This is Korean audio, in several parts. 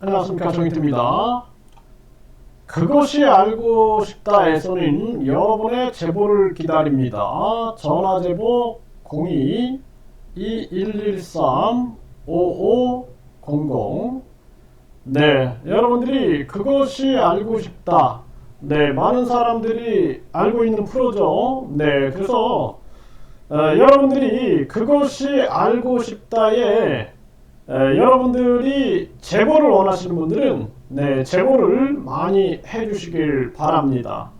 안녕하십니까 정인트입니다. 그것이 알고 싶다에서는 여러분의 제보를 기다립니다. 전화 제보 02 2113 5500 네, 여러분들이 그것이 알고 싶다. 네, 많은 사람들이 알고 있는 프로죠. 네, 그래서 어, 여러분들이 그것이 알고 싶다에 에, 여러분들이 제보를 원하시는 분들은 네, 제보를 많이 해주시길 바랍니다.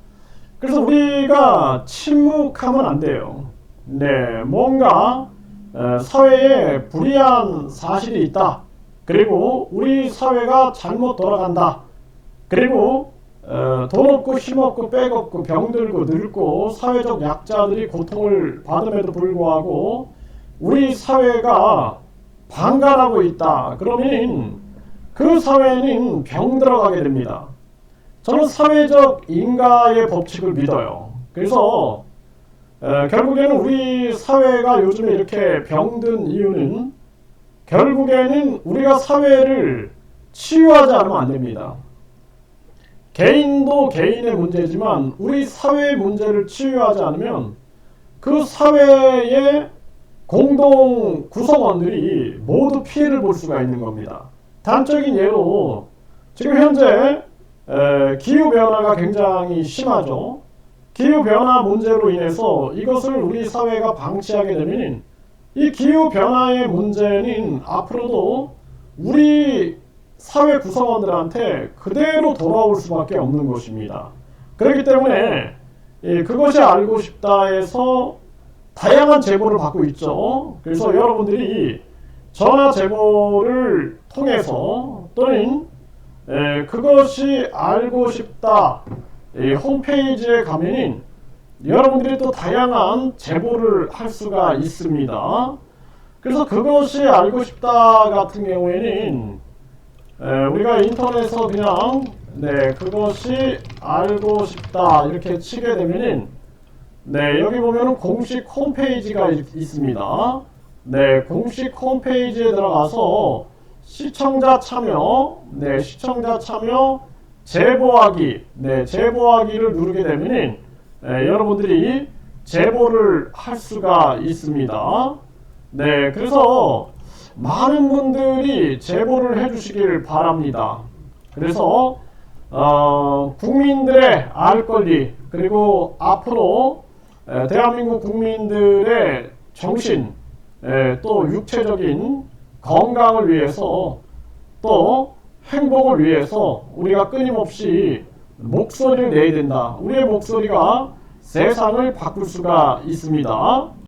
그래서 우리가 침묵하면 안 돼요. 네, 뭔가 에, 사회에 불이한 사실이 있다. 그리고 우리 사회가 잘못 돌아간다. 그리고 어, 돈 없고 힘 없고 빽 없고 병들고 늙고 사회적 약자들이 고통을 받음에도 불구하고 우리 사회가 방관하고 있다. 그러면 그 사회는 병 들어가게 됩니다. 저는 사회적 인가의 법칙을 믿어요. 그래서 에, 결국에는 우리 사회가 요즘에 이렇게 병든 이유는 결국에는 우리가 사회를 치유하지 않으면 안 됩니다. 개인도 개인의 문제지만 우리 사회의 문제를 치유하지 않으면 그 사회의 공동 구성원들이 모두 피해를 볼 수가 있는 겁니다. 단적인 예로 지금 현재 기후 변화가 굉장히 심하죠. 기후 변화 문제로 인해서 이것을 우리 사회가 방치하게 되면 이 기후 변화의 문제는 앞으로도 우리 사회 구성원들한테 그대로 돌아올 수밖에 없는 것입니다. 그렇기 때문에 예, 그것이 알고 싶다에서 다양한 제보를 받고 있죠. 그래서 여러분들이 전화 제보를 통해서 또는 예, 그것이 알고 싶다 예, 홈페이지에 가면은 여러분들이 또 다양한 제보를 할 수가 있습니다. 그래서 그것이 알고 싶다 같은 경우에는 에, 우리가 인터넷에서 그냥 네 그것이 알고 싶다 이렇게 치게 되면은 네 여기 보면은 공식 홈페이지가 있, 있습니다. 네 공식 홈페이지에 들어가서 시청자 참여 네 시청자 참여 제보하기 네 제보하기를 누르게 되면은 에, 여러분들이 제보를 할 수가 있습니다. 네 그래서 많은 분들이 제보를 해주시길 바랍니다. 그래서 어, 국민들의 알 권리 그리고 앞으로 에, 대한민국 국민들의 정신 에, 또 육체적인 건강을 위해서 또 행복을 위해서 우리가 끊임없이 목소리를 내야 된다. 우리의 목소리가 세상을 바꿀 수가 있습니다.